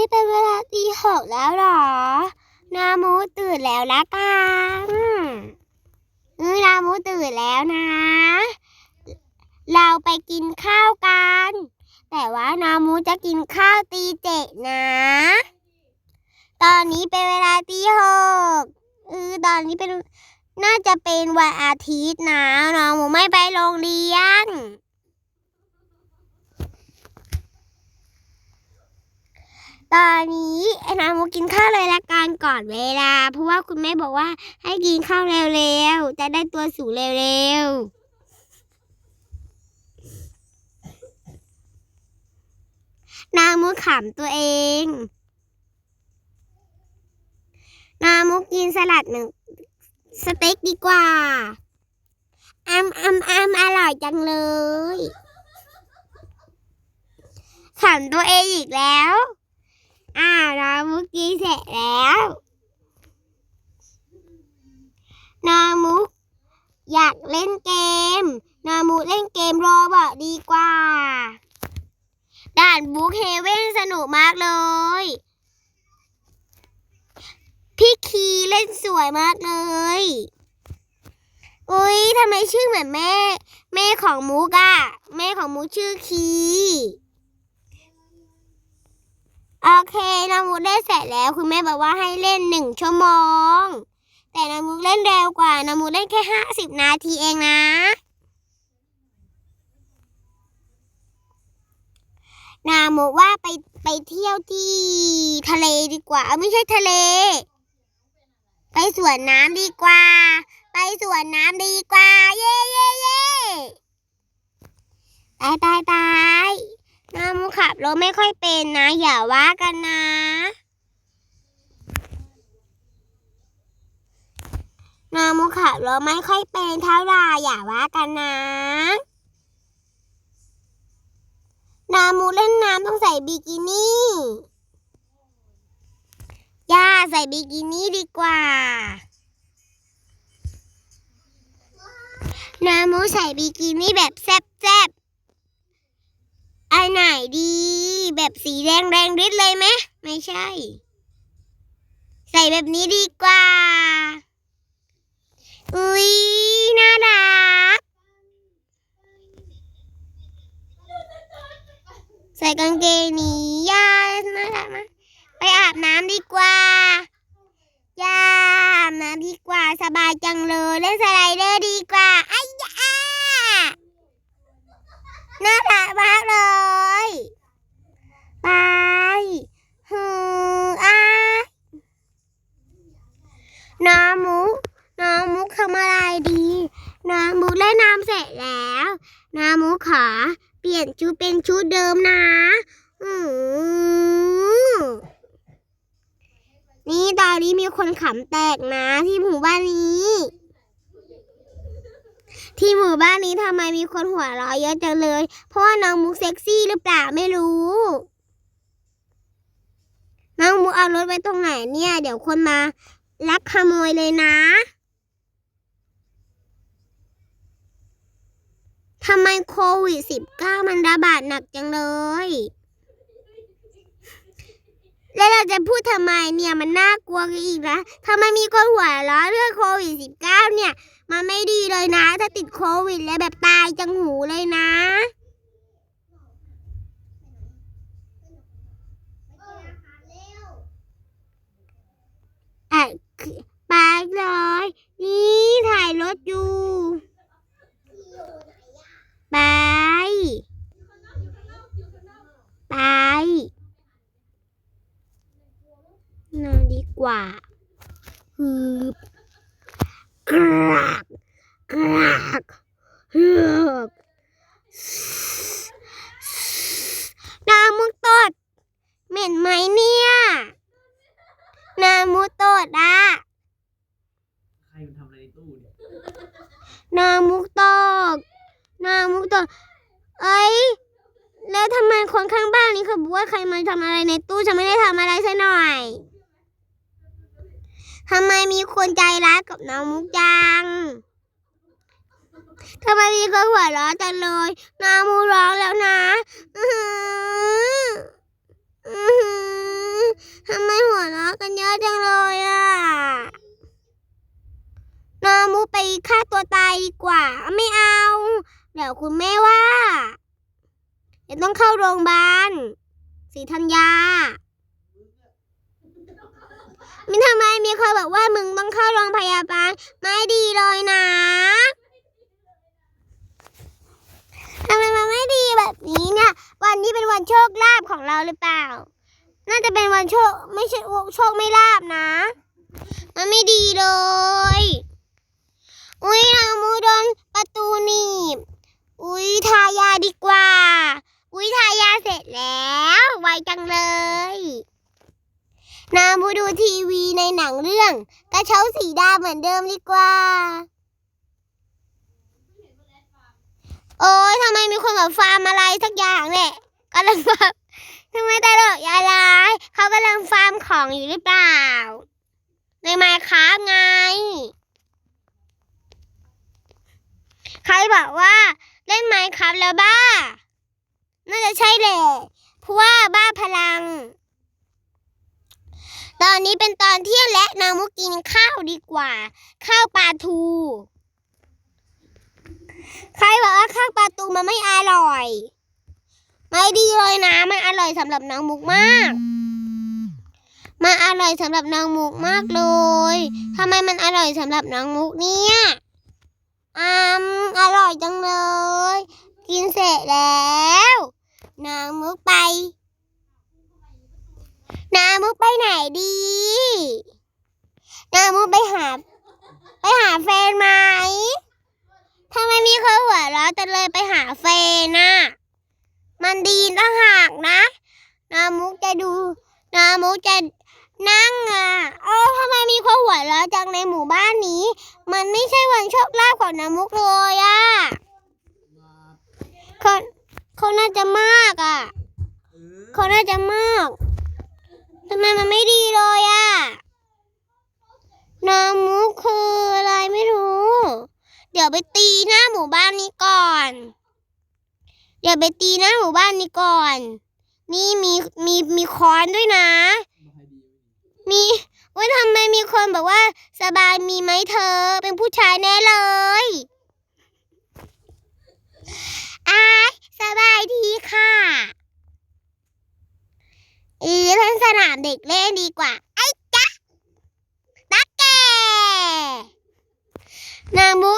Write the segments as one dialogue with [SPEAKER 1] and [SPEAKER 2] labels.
[SPEAKER 1] ี่เป็นเวลาตีหกแล้วหรอ นามูตื่นแล้วละกันเออนามูตื่นแล้วนะ เราไปกินข้าวกัน แต่ว่านามูจะกินข้าวตีเจ็ดนะ ตอนนี้เป็นเวลาตีหกเออตอนนี้เป็นน่าจะเป็นวันอาทิตย์นะนามูไม่ไปโรงเรียน ตอนนี้ไอ้นามูกินข้าวเลยละกันก่อนเวลา เพราะว่าคุณแม่บอกว่าให้กินข้าวเร็วๆจะได้ตัวสูงเร็วๆนามูขำตัวเอง นามูกินสลัดหนึ่งสเต็กดีกว่าอัมอัมอัมอร่อยจังเลย ขำตัวเองอีกแล้ว อ่านามุกกินเสร็จแล้วนามุก อยากเล่นเกมนามุกเล่นเกมโรบอกดีกว่า ด่านบุ๊กเฮเว่นสนุกมากเลย พี่คีเล่นสวยมากเลยอุ้ยทำไมชื่อเหมือนแม่ แม่ของมุกอะแม่ของมุกชื่อคี โอ เคนามุกได้เสร็จแล้วคุณแม่บอกว่าให้เล่นหนึ่งชั่วโมง แต่นามุกเล่นเร็วกว่านามุกเล่นแค่ห้าสิบนาทีเองนะ นามุกว่าไปไปเที่ยวที่ทะเลดีกว่าเอ้าไม่ใช่ทะเล ไปสวนน้ำดีกว่า ไปสวนน้ำดีกว่า เย่เย่เย่ตายตายตาย นามุกขับรถไม่ค่อยเป็นนะ อย่าว่ากันนะนามุกขับรถไม่ค่อยเป็นเท่าไรอย่าว่ากันนะนามูเล่นน้ำต้องใส่บิกินี่ย่าใส่บิกินี่ดีกว่านามูใส่บิกินี่แบบแซ่บ ดี แบบสีแดงแรงฤทธิ์เลยไหมไม่ใช่ ใส่แบบนี้ดีกว่า อุ้ยน่ารัก ใส่กางเกงนี้ย่าน่ารักมากไปอาบน้ำดีกว่าย่าอาบน้ำดีกว่าสบายจังเลยเล่นสไลเดอร์ดีกว่าไอ้ยา น่ารักมากเลยไปฮืออาน้องมุกน้องมุกทำอะไรดีน้องมุกเล่นน้ำเสร็จแล้วน้องมุกขอเปลี่ยนชุดเป็นชุดเดิมนะอืมนี่ตอนนี้มีคนขำแตกนะที่หมู่บ้านนี้ ที่หมู่บ้านนี้ทำไมมีคนหัวเราะเยอะจังเลย เพราะว่าน้องมุกเซ็กซี่หรือเปล่าไม่รู้ น้องมุกเอารถไว้ตรงไหนเนี่ย เดี๋ยวคนมาลักขโมยเลยนะทำไมโควิด -19 มันระบาดหนักจังเลย แล้วเราจะพูดทำไมเนี่ยมันน่ากลัวกันอีกนะทำไมมีคนหัวเราะเรื่องโควิด -19 เนี่ย มันไม่ดีเลยนะ ถ้าติดโควิดแล้วแบบตายจังหูเลยนะอะไปเลยนี่ถ่ายรถอยู่ ไป ไปนอนดีกว่า กรากกรากฮึบนามุกตดเหม็นไหมเนี่ยนามุกตดอะ
[SPEAKER 2] ใครมันทำอะไรในตู้เนี่ย
[SPEAKER 1] นามุกตกนามุกตกเอ้ย แล้วทำไมคนข้างบ้านนี้เขาบอกว่าใครมาทำอะไรในตู้ฉันไม่ได้ทำอะไรซะหน่อย ทำไมมีคนใจร้ายกับน้องมุกจังทำไมมีคนหัวเร้อนจังเลยน้องมุกร้องแล้วนะอื้อหืออื้อหืออะจังเลยอะนามูไปฆ่าตัวตายดีกว่า ไม่เอา เดี๋ยวคุณแม่ว่าเดี๋ยวต้องเข้าโรงพยาบาลศรีธัญญา มินทำไมมีคนบอกว่ามึงต้องเข้าโรงพยาบาลไม่ดีเลยนะทำไมมันไม่ดีแบบนี้เนี่ย วันนี้เป็นวันโชคลาภของเราหรือเปล่า น่าจะเป็นวันโชคไม่ใช่โชคไม่ลาบนะ มันไม่ดีเลย อุ้ยนามูโดนประตูหนีบ อุ้ยทายาดีกว่า อุ้ยทายาเสร็จแล้ว ไวจังเลย นามูดูทีวีใน หนังเรื่อง กระเช้าสีดาเหมือนเดิมดีกว่า โอ้ยทำไมมีคนแบบฟาร์มอะไรสักอย่างเนี่ยกำลังฟาร์มทำไมตลกยายร้ายเขากำลังฟาร์มของอยู่หรือเปล่า ในไมค์ครับไง ใครบอกว่าเล่นไมค์ครับแล้วบ้า น่าจะใช่แหละว่าบ้าพลัง ตอนนี้เป็นตอนเที่ยงและนามุกินข้า ว่า ข้าวปลาทู ใครบอกว่าข้าวปลาทูมันไม่อร่อย ไม่ดีเลยนะ มันอร่อยสำหรับน้องมุกมากมันอร่อยสำหรับน้องมุกมากเลยทำไมมันอร่อยสำหรับน้องมุกเนี่ยอืมอร่อยจังเลย กินเสร็จแล้วน้องมุกไปน้ำมุกไปไหนดี น้ำมุกไปหา ไปหาแฟนไหมทำไมมีคนหัวเราะแต่เลยไปหาแฟนน่ะ มันดีต่างหากนะน้ำมุกจะดูน้ำมุกจะนั่งอะเอ้าทำไมมีคนหัวเราะจังในหมู่บ้านนี้ มันไม่ใช่วันโชคลาภของน้ำมุกเลยอะเขาเขาน่าจะมากอะ
[SPEAKER 2] เออ
[SPEAKER 1] เขาน่าจะมากทำไมมันไม่ดีเลยอะ น้ำมุกคืออะไรไม่รู้ เดี๋ยวไปตีหน้าหมู่บ้านนี้ก่อน เดี๋ยวไปตีหน้าหมู่บ้านนี้ก่อน นี่มีมีมีค้อนด้วยนะ
[SPEAKER 2] มี
[SPEAKER 1] ว่าทำไมมีคนบอกว่า สบายมีไหมเธอ เป็นผู้ชายแน่เลยอายสบายดีค่ะอีเล่นสนามเด็กเล่นดีกว่าไอ้ นางมุ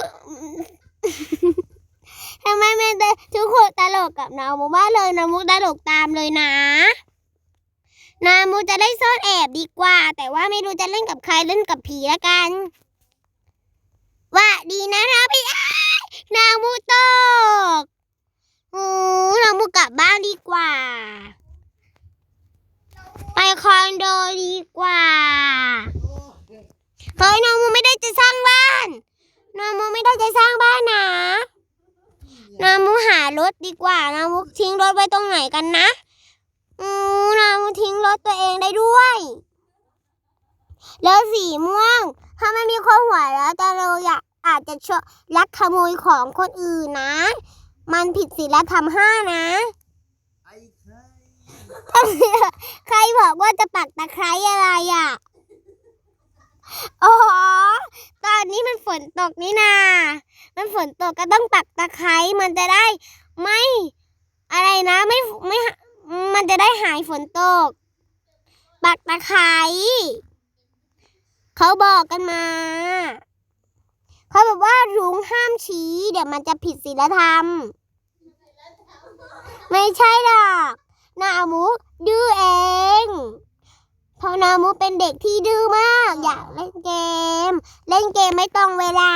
[SPEAKER 1] ทำไมแม่เตทุกคนตลกกับนางมุบ้ากเลยนางมุกตลกตามเลยนะนางมุกจะได้ซ่อนแอบดีกว่า แต่ว่าไม่รู้จะเล่นกับใครเล่นกับผีละกันว่าดีนะเรายนางมุตกโอ้นางมุกลับบ้านดีกว่า ไปคอนโดดีกว่า เฮ้ยน้องมูไม่ได้จะสร้างบ้าน น้องมูไม่ได้ จะสร้างบ้านนะน้องมูหารถดีกว่าน้องมูทิ้งรถไว้ตรงไหนกันนะอืมน้องมูทิ้งรถตัวเองได้ด้วย แล้วสีม่วง ถ้าไม่มีคนหัวแล้วแต่เราอยากอาจจะชอบลักขโมยของคนอื่นนะ มันผิดศีลธรรมห้านะ
[SPEAKER 2] ไอ้ใคร
[SPEAKER 1] ใครบอกว่าจะปักตะไคร้อะไรอะ อ๋อ ตอนนี้มันฝนตกนี่นา มันฝนตกก็ต้องปักตะไคร้มันจะได้ไม่ อะไรนะไม่ไม่ มันจะได้หายฝนตก ปักตะไคร้เขาบอกกันมา เขาบอกว่ารุ้งห้ามชี้ เดี๋ยวมันจะผิดศีลธรรม ไม่ใช่หรอก นามุดื้อเอง พราะนามุเป็นเด็กที่ดื้อมาก อยากเล่นเกม เล่นเกมไม่ตรงเวลา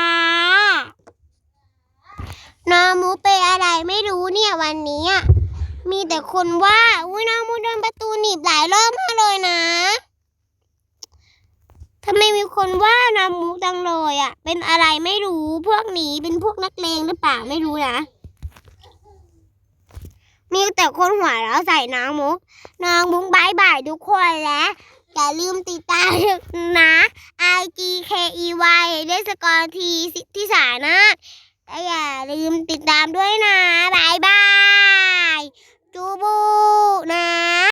[SPEAKER 1] นามุเป็นอะไรไม่รู้เนี่ยวันนี้ มีแต่คนว่าอุ้ยนามุโดนประตูหนีบหลายรอบมากเลยนะทำไมมีคนว่านามุจังเลยอะเป็นอะไรไม่รู้พวกนี้เป็นพวกนักเลงหรือเปล่าไม่รู้นะมีแต่คนหัวเราะใส่น้องมุกน้องมุกบายบายทุกคนแล้ว อย่าลืมติดตามนะ i g k e y เดสกอร์ทีสิที่สานะก็อย่าลืมติดตามด้วยนะ บายบาย จูบูนะ